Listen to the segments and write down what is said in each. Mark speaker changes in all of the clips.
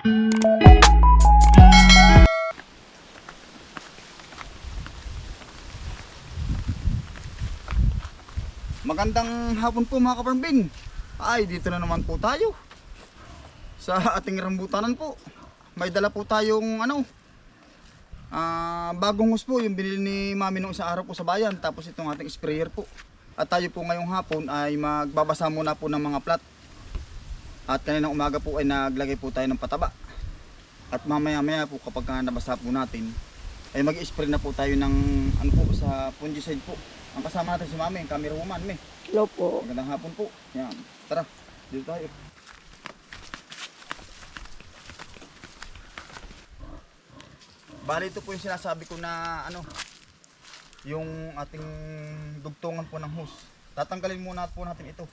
Speaker 1: Magandang hapon po mga kaparmbin. Ay, dito na naman po tayo. Sa ating rambutanan po. May dala po tayong ano, ah, bagong hus po, yung binili ni mami nung isang araw po sa bayan. Tapos itong ating sprayer po. At tayo po ngayong hapon ay magbabasa muna po ng mga plat. At kaninang umaga po ay naglagay po tayo ng pataba. At mamaya maya po kapag ka nabasa po natin, ay mag-spray na po tayo ng ano po sa fungicide po. Ang kasama natin si Mami, ang camera woman, me.
Speaker 2: Hello po.
Speaker 1: Magandang hapon po. Yan. Tara, dito tayo. Bali ito po yung sinasabi ko na ano, yung ating dugtungan po ng hose. Tatanggalin muna po natin ito.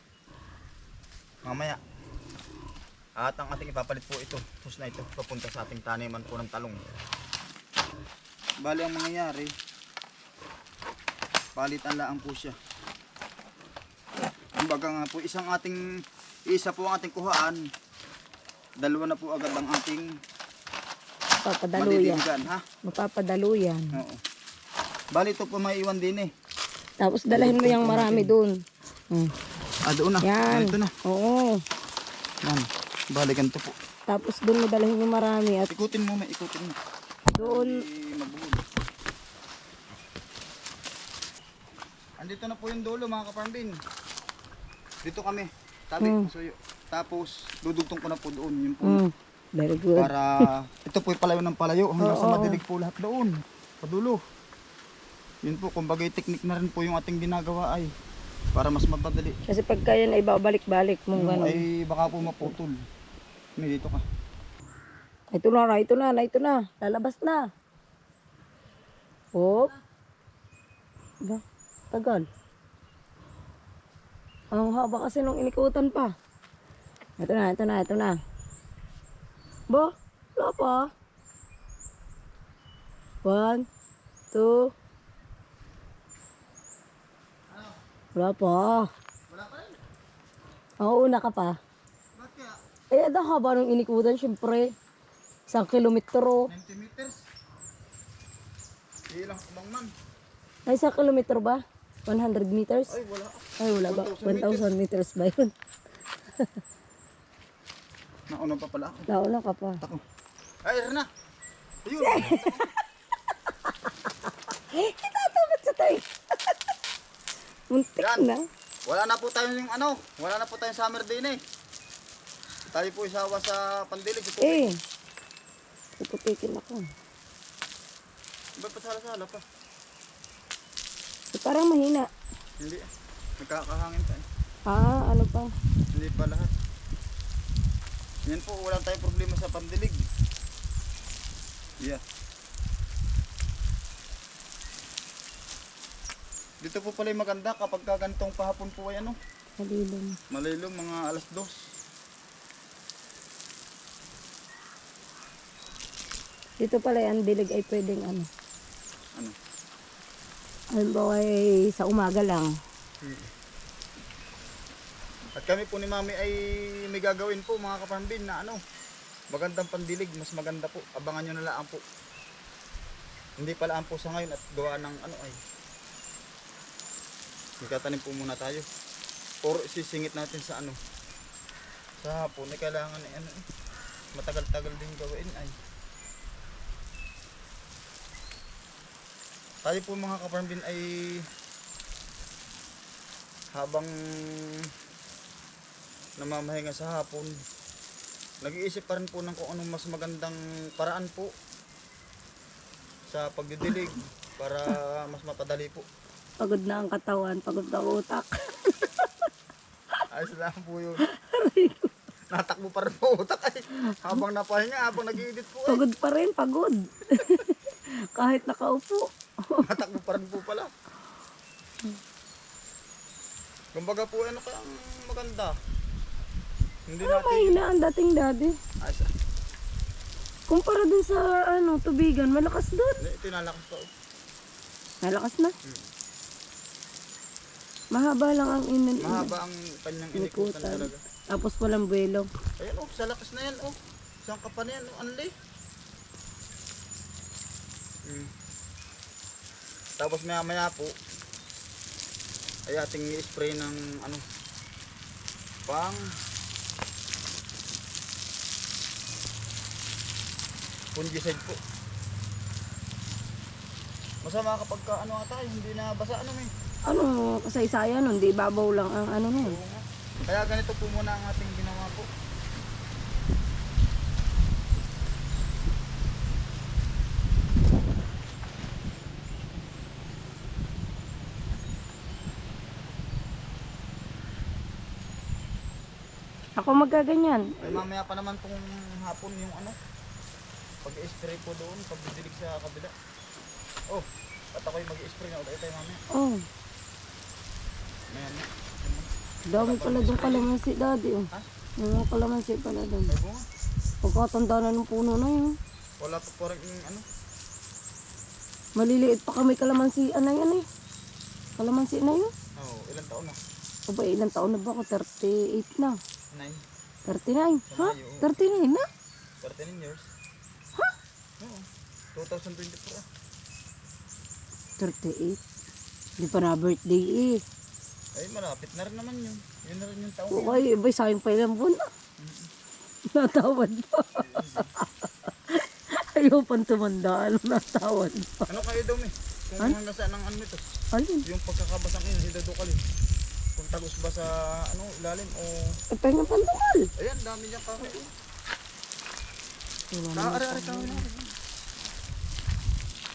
Speaker 1: Mamaya. At ang ating ipapalit po ito, hose na ito, papunta sa ating taniman po ng talong. Bali ang mangyayari, palitan lang po siya. Kumbaga nga po, isang ating, isa po ang ating kuhaan, dalawa na po agad ang ating
Speaker 2: Mapapadaluyan.
Speaker 1: madidiligan, ha?
Speaker 2: Mapapadaluyan.
Speaker 1: Oo. Bali ito po may iwan din eh.
Speaker 2: Tapos dalahin mo yung marami doon. Hmm.
Speaker 1: Ah, doon na.
Speaker 2: Yan.
Speaker 1: Ito na.
Speaker 2: Oo.
Speaker 1: Yan. Bali ganito po.
Speaker 2: Tapos doon mo dalahin yung marami at
Speaker 1: Ikutin mo, may ikutin mo.
Speaker 2: doon
Speaker 1: Hindi mabugod. Andito na po yung dulo mga kaparmbin. Dito kami. Tabi,
Speaker 2: Hmm.
Speaker 1: suyo. Tapos, dudugtong ko na po doon. Yun po.
Speaker 2: hmm. Very good.
Speaker 1: Para, ito po yung palayo ng palayo. Hanggang sa
Speaker 2: Oo.
Speaker 1: madilig po lahat doon. Padulo. Yun po, kumbaga teknik na rin po yung ating ginagawa ay. Para mas mapadali.
Speaker 2: Kasi pagka yan ay babalik-balik mong
Speaker 1: Yung
Speaker 2: gano'n.
Speaker 1: ay baka po maputol. May dito ka.
Speaker 2: Ito na, ito na, na, ito na. Lalabas na. Hop. Ba? Tagal. Ang haba kasi nung inikutan pa. Ito na, ito na, ito na. Ba? Wala pa. One, two. Wala pa.
Speaker 1: Wala pa rin.
Speaker 2: Oo, una ka pa. Eh, ang haba nung inikutan, syempre. Isang kilometro.
Speaker 1: 90 meters. Ilang kumang man.
Speaker 2: Ay, isang kilometro ba? 100 meters?
Speaker 1: Ay, wala.
Speaker 2: Ay, wala ba?
Speaker 1: 1,000
Speaker 2: 1,000 meters ba yun?
Speaker 1: Nauna pa pala ako.
Speaker 2: Nauna ka pa.
Speaker 1: Tako. Ay, Rena. Ayun.
Speaker 2: Itatapat sa tayo. Muntik
Speaker 1: Yan.
Speaker 2: na.
Speaker 1: Wala na po tayo yung ano. Wala na po tayong summer day na eh. Tayo po isawa sa pandilig. Ito.
Speaker 2: Eh. Puputikin ako.
Speaker 1: Ba't pa sala-sala pa?
Speaker 2: Eh, parang mahina.
Speaker 1: Hindi. Nagkakahangin tayo.
Speaker 2: Ah, ano pa?
Speaker 1: Hindi pa lahat. Yan po, wala tayong problema sa pandilig. Yeah. Dito po pala yung maganda kapag ka ganitong pahapon po ay ano,
Speaker 2: Malilom.
Speaker 1: malilom mga alas dos.
Speaker 2: Dito pala ang dilig ay pwedeng ano.
Speaker 1: Ano?
Speaker 2: Halimbawa ay sa umaga lang.
Speaker 1: At kami po ni Mami ay may gagawin po mga kapambin na ano, magandang pandilig, mas maganda po. Abangan nyo na lang po. Hindi pala po sa ngayon at gawa ng ano ay. Magtatanim po muna tayo. Or sisingit natin sa ano. Sa hapon ay kailangan ay ano eh. Matagal-tagal din gawin ay. Tayo po mga kapambin ay habang namamahinga sa hapon, nag-iisip pa rin po ng kung anong mas magandang paraan po sa pagdidilig para mas mapadali po.
Speaker 2: Pagod na ang katawan, pagod na ang utak.
Speaker 1: Ayos lang po yun. Natakbo pa rin po utak ay. Habang napahinga, habang nag-edit po ay.
Speaker 2: Pagod pa rin, pagod. Kahit nakaupo.
Speaker 1: Natakbo pa rin po pala. Kumbaga po, ano kaya ang maganda? Hindi
Speaker 2: Ano
Speaker 1: natin...
Speaker 2: mahina ang dating dati?
Speaker 1: Ayos ah.
Speaker 2: Kumpara dun sa ano, tubigan, malakas dun.
Speaker 1: Hindi, Tinalakas pa. oh.
Speaker 2: Malakas na. Mahaba lang ang inin.
Speaker 1: Mahaba ang kanyang inikutan
Speaker 2: Inikutan.
Speaker 1: talaga.
Speaker 2: Tapos walang buwelo.
Speaker 1: Ayan oh, sa lakas na yan oh. Saan ka pa na yan? Anli? Hmm. Tapos maya maya po, ay ating i-spray ng ano, pang fungicide po. Masama kapag ka, ano ata, hindi na basa ano may.
Speaker 2: Ano, kasaysayan nun, di babaw lang ang ano nun.
Speaker 1: Kaya ganito po muna ang ating ginawa po.
Speaker 2: Ako magkaganyan.
Speaker 1: Ay mamaya pa naman pong hapon yung ano. Pag-spray po doon, pagdidilig sa kabila. Oh, at ako'y mag-spray na ulit tayo mamaya.
Speaker 2: Oh,
Speaker 1: Maya na.
Speaker 2: dami pala doon kalamansi, daddy. Oh.
Speaker 1: Ha?
Speaker 2: Mga kalamansi pala doon.
Speaker 1: May bunga.
Speaker 2: Pagkatanda na ng puno na yun.
Speaker 1: Wala pa po rin yung ano.
Speaker 2: Maliliit pa kami kalamansi, ano yan eh. Kalamansi na yun.
Speaker 1: Oh, ilang taon na?
Speaker 2: O ba, ilang taon na ba ako? 38 na.
Speaker 1: Nine.
Speaker 2: 39? Ha? 39 na?
Speaker 1: 13 years. Ha? Oo. 2024 ah.
Speaker 2: 38. Hindi pa na birthday eh.
Speaker 1: Ay, malapit na rin naman yun. Yun na rin yung taon.
Speaker 2: O ay, iba sayang pa ilang buwan na. Natawad pa. Ayaw pang tumanda. Ano natawad pa?
Speaker 1: Ano kayo daw eh? Kung
Speaker 2: Han?
Speaker 1: hanggang saan ang ano nito?
Speaker 2: Ayun.
Speaker 1: Yung pagkakabasang yun, hidadukal eh. Tagos ba sa ano, ilalim o...
Speaker 2: Ay, pahinga pandukal.
Speaker 1: Ayan, dami niya kakay.
Speaker 2: Wala
Speaker 1: Ka,
Speaker 2: na.
Speaker 1: are, are, kawin na.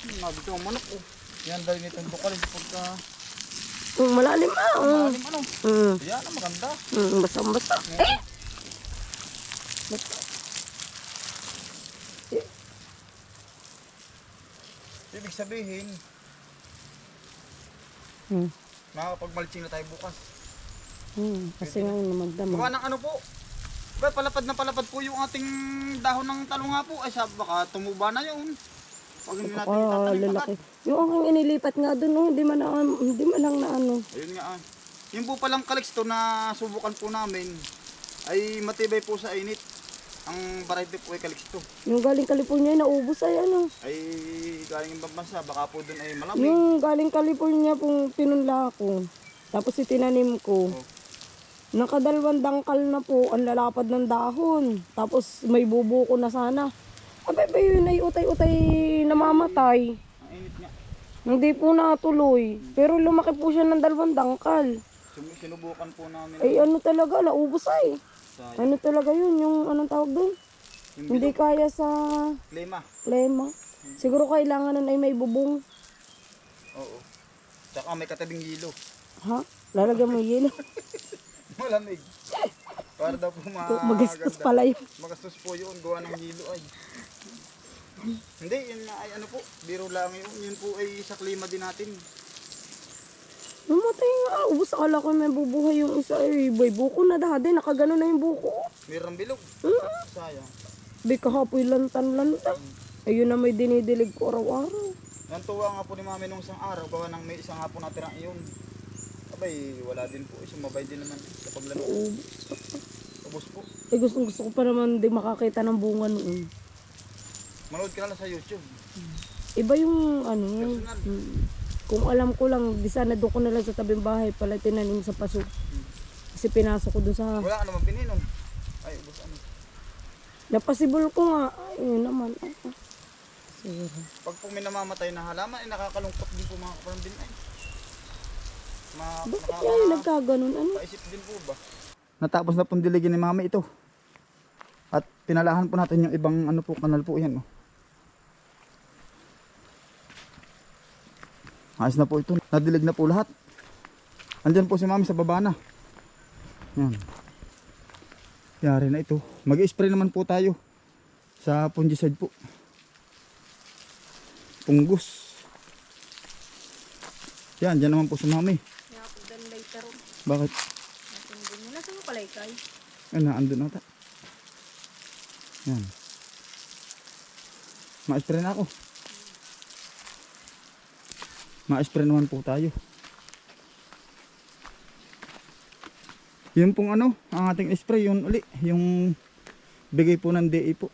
Speaker 1: Hmm, Nabito ang manok oh. Yan dahil nitong dukal eh. Pagka...
Speaker 2: Kung malalim ah. Oh.
Speaker 1: Malalim ano?
Speaker 2: Mm.
Speaker 1: Ayan, ang maganda.
Speaker 2: Mm, basta-basta. Eh!
Speaker 1: Ibig sabihin,
Speaker 2: Mm.
Speaker 1: makakapag-mulching na tayo bukas.
Speaker 2: Mm. Kasi nga yung magdamag.
Speaker 1: Gawa ng ano po? Ba, palapad na palapad po yung ating dahon ng talong nga po. Ay, sabi baka tumuba na yun. Pag hindi natin itatanim
Speaker 2: lalaki. Yung aking inilipat nga doon, oh, hindi man, na, hindi man lang na ano.
Speaker 1: Ayun nga ah. Yung po palang kaliksto na subukan po namin ay matibay po sa init. Ang variety po ay kaliksto.
Speaker 2: Yung galing California, naubos ay ano.
Speaker 1: Ay galing ibang bansa, baka po doon ay malamig.
Speaker 2: Yung galing California pong pinunla ko. Tapos itinanim ko.
Speaker 1: Oh.
Speaker 2: Nakadalawang dangkal na po ang lalapad ng dahon. Tapos may bubuko na sana. Abay ba yun ay utay-utay namamatay. Hindi po natuloy. Pero lumaki po siya ng dalawang dangkal.
Speaker 1: Sinubukan po namin.
Speaker 2: Ay ano talaga, naubos ay. Ano talaga yun, yung anong tawag doon? Hindi kaya sa
Speaker 1: klima.
Speaker 2: lema. Siguro kailangan nun ay may bubong.
Speaker 1: Oo. Tsaka may katabing hilo.
Speaker 2: Ha? Lalagyan mo yelo.
Speaker 1: Malamig. Para daw po ma-
Speaker 2: Magastos pala yun.
Speaker 1: Magastos po yun, gawa ng hilo ay. Hindi, yun ay ano po, biro lang yun. Yun po ay sa klima din natin.
Speaker 2: Namatay nga. Ubus akala ko may bubuhay yung isa. Ay, may buko na dati. Nakagano na yung buko.
Speaker 1: Mayroong bilog.
Speaker 2: Hmm?
Speaker 1: Sayang.
Speaker 2: Di kahapoy lantan-lantan. Ayun na may dinidilig ko araw-araw.
Speaker 1: Nantuwa nga po ni mami nung isang araw, gawa ng may isang hapon natirang iyon. Abay, wala din po. Sumabay din naman sa paglaro.
Speaker 2: Ubus.
Speaker 1: Ubus po.
Speaker 2: Eh gusto, gusto ko pa naman di makakita ng bunga noon.
Speaker 1: Manood ka na lang sa YouTube.
Speaker 2: Iba yung ano.
Speaker 1: Personal.
Speaker 2: mm, Kung alam ko lang, di sana doon ko na lang sa tabing bahay pala tinanim sa paso. Kasi pinasok ko doon sa...
Speaker 1: Wala ka naman bininon. Ay, ubus ano.
Speaker 2: Napasibol ko nga. Ayun naman. Ah, ah. Siguro.
Speaker 1: Pag po may namamatay na halaman, ay nakakalungkot din po mga kapatid ay. Ma
Speaker 2: Bakit yan nagkaganon? Ano?
Speaker 1: Paisip din po ba? Natapos na pong diligin ni mami ito. At pinalahan po natin yung ibang ano po, kanal po yan. Oh. Ayos na po ito. Nadilig na po lahat. Andyan po si mami sa baba na. Yan. Yari na ito. Mag-spray naman po tayo sa fungicide po. Punggos. Yan, dyan naman po si mami.
Speaker 2: Kaya ako dan later.
Speaker 1: Bakit?
Speaker 2: Natin din. Nasa mo pala ikay?
Speaker 1: Ay, naandun ata. Yan. Ma-spray na ako. Ma-spray naman po tayo. Yun pong ano, ang ating spray, yun uli. Yung bigay po ng DA po.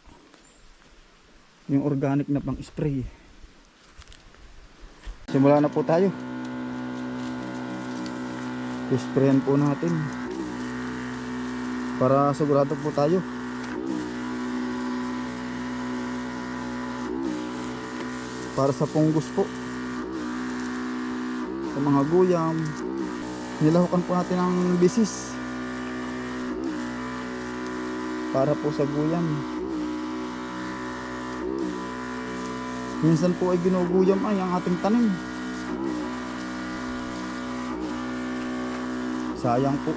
Speaker 1: yung organic na pang spray simula na po tayo isprayan po natin. Para sigurado po tayo. Para sa punggos po. Sa mga guyam nilahukan po natin ang bisis. Para po sa guyam. Minsan po ay ginuguyam ay ang ating tanim sayang po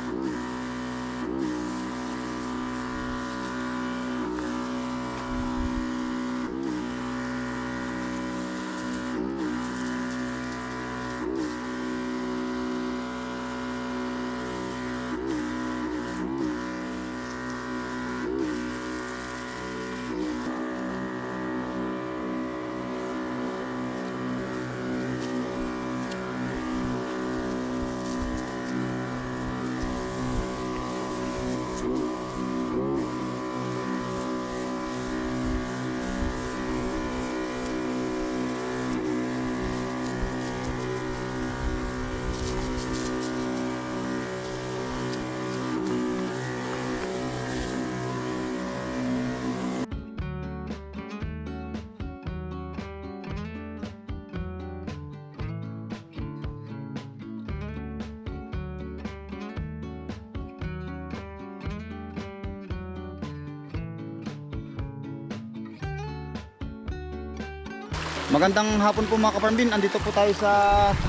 Speaker 1: Magandang hapon po mga kaparmbin. Andito po tayo sa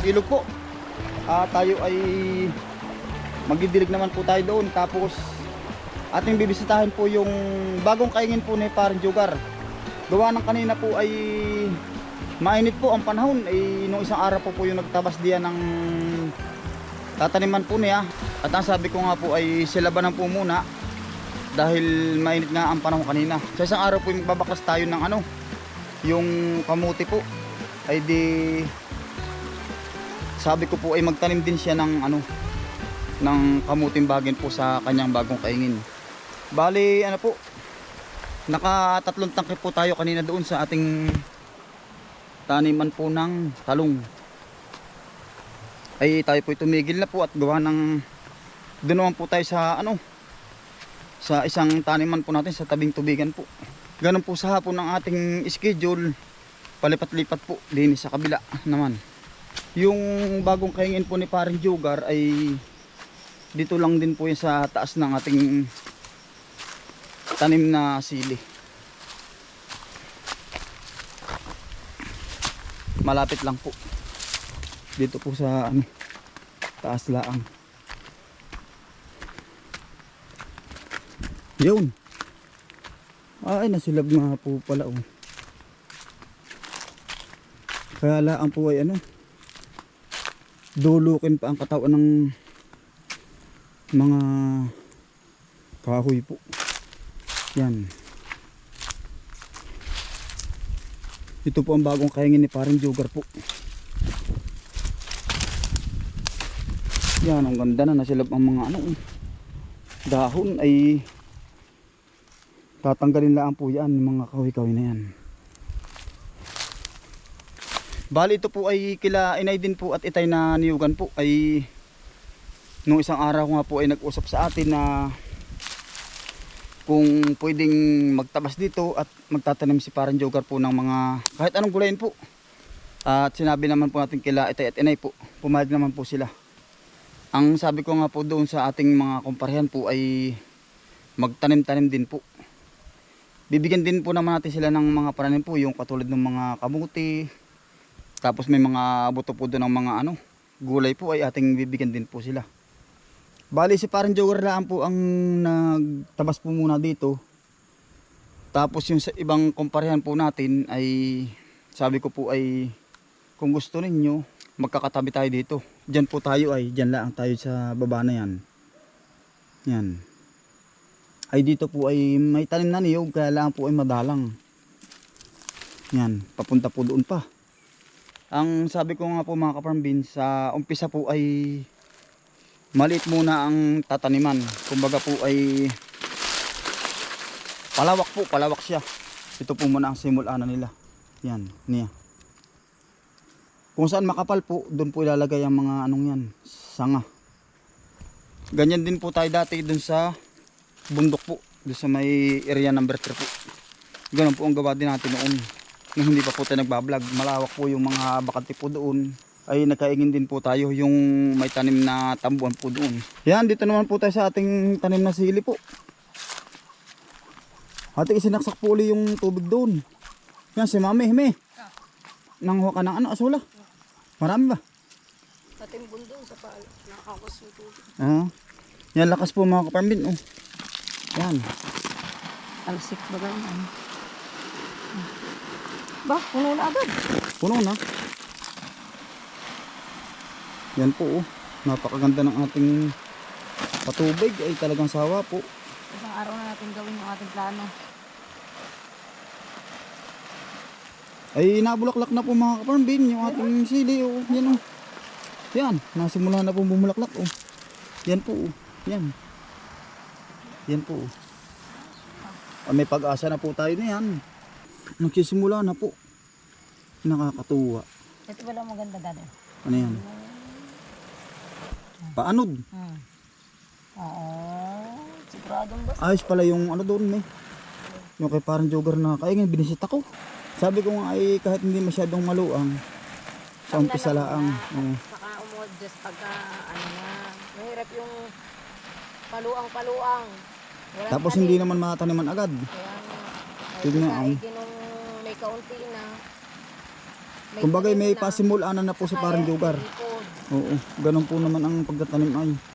Speaker 1: ilog po. Ah, tayo ay magdidilig naman po tayo doon. Tapos ating bibisitahin po yung bagong kaingin po ni Parang Jugar. Gawa ng kanina po ay mainit po ang panahon. Ay nung isang araw po po yung nagtabas diyan ng tataniman po niya. At ang sabi ko nga po ay silabanan po muna dahil mainit nga ang panahon kanina. Sa isang araw po yung babaklas tayo ng ano, yung kamuti po ay di sabi ko po ay magtanim din siya ng ano ng kamuting bagin po sa kanyang bagong kaingin. Bali ano po nakatatlong tangke po tayo kanina doon sa ating taniman po ng talong. Ay tayo po tumigil na po at gawa ng doon po tayo sa ano sa isang taniman po natin sa tabing tubigan po Ganun po sa hapon ng ating schedule. Palipat-lipat po din sa kabila naman. Yung bagong kaingin po ni Paring Jugar ay dito lang din po yan sa taas ng ating tanim na sili. Malapit lang po. Dito po sa ano, taas laang. Yun. Ay, nasilab nga po pala oh. Kaya laan po ay ano, dulukin pa ang katawan ng mga kahoy po. Yan. Ito po ang bagong kaingin ni parang jogar po. Yan, ang ganda na nasilab ang mga ano. oh. Dahon ay tatanggalin lang po yan yung mga kahoy-kahoy na yan. Bali ito po ay kila inay din po at itay na niyugan po ay nung isang araw nga po ay nag-usap sa atin na kung pwedeng magtabas dito at magtatanim si parang jogar po ng mga kahit anong gulayin po. At sinabi naman po natin kila itay at inay po pumayag naman po sila. Ang sabi ko nga po doon sa ating mga kumparehan po ay magtanim-tanim din po bibigyan din po naman natin sila ng mga pananim po yung katulad ng mga kamuti tapos may mga buto po doon ng mga ano gulay po ay ating bibigyan din po sila. Bali si parang jogar lang po ang nagtabas po muna dito. Tapos yung sa ibang kumparehan po natin ay sabi ko po ay kung gusto ninyo magkakatabi tayo dito. Dyan po tayo ay dyan lang tayo sa baba na yan. Yan ay dito po ay may tanim na niyog kaya lang po ay madalang yan papunta po doon pa ang sabi ko nga po mga kaparmbin sa umpisa po ay maliit muna ang tataniman kumbaga po ay palawak po palawak siya Ito po muna ang simulanan nila. Yan, niya. Kung saan makapal po, doon po ilalagay ang mga anong yan, sanga. Ganyan din po tayo dati doon sa bundok po, doon sa may area number 3 po. Ganun po ang gawa din natin noon. Nung hindi pa po tayo nagbablog, malawak po yung mga bakante po doon. Ay nagkaingin din po tayo yung may tanim na tambuan po doon. Yan, dito naman po tayo sa ating tanim na sili po. Ate, isinaksak po uli yung tubig doon. Yan, si Mami, Hime. Nanghuha ka ng ano, asula. Marami ba?
Speaker 2: Katimbon doon sa pala. Nakakakos yung tubig.
Speaker 1: Ah. Yan, lakas po mga kaparmbin. Oh. Yan.
Speaker 2: Alsik ba ganyan? Ba, puno na agad.
Speaker 1: Puno na. Yan po oh. Napakaganda ng ating patubig ay talagang sawa po.
Speaker 2: Isang araw na natin gawin yung ating plano.
Speaker 1: Ay nabulaklak na po mga kaparmbin yung ating sili oh. Yan oh. Yan, nasimula na po bumulaklak oh. Yan po oh. Yan. Yan po. Ah, may pag-asa na po tayo na yan. Nagsisimula na po. Nakakatuwa.
Speaker 2: Ito wala maganda dati.
Speaker 1: Ano yan? Paanod.
Speaker 2: Hmm. Oo. Siguradong ba?
Speaker 1: Ayos pala yung ano doon may. Yung kay parang jogger na kaya nga binisit ako. Sabi ko nga ay kahit hindi masyadong maluang. Sa umpisa laang. Oo.
Speaker 2: Saka umodjust pagka ano na. Mahirap yung paluang-paluang. Walang
Speaker 1: Tapos hindi naman mataniman agad.
Speaker 2: Kaya nga. Ay, nung may kaunti na.
Speaker 1: Kumbaga may
Speaker 2: tanim na,
Speaker 1: po
Speaker 2: kaya
Speaker 1: parang jogger.
Speaker 2: ipon.
Speaker 1: Oo, ganun po naman ang pagtatanim ay.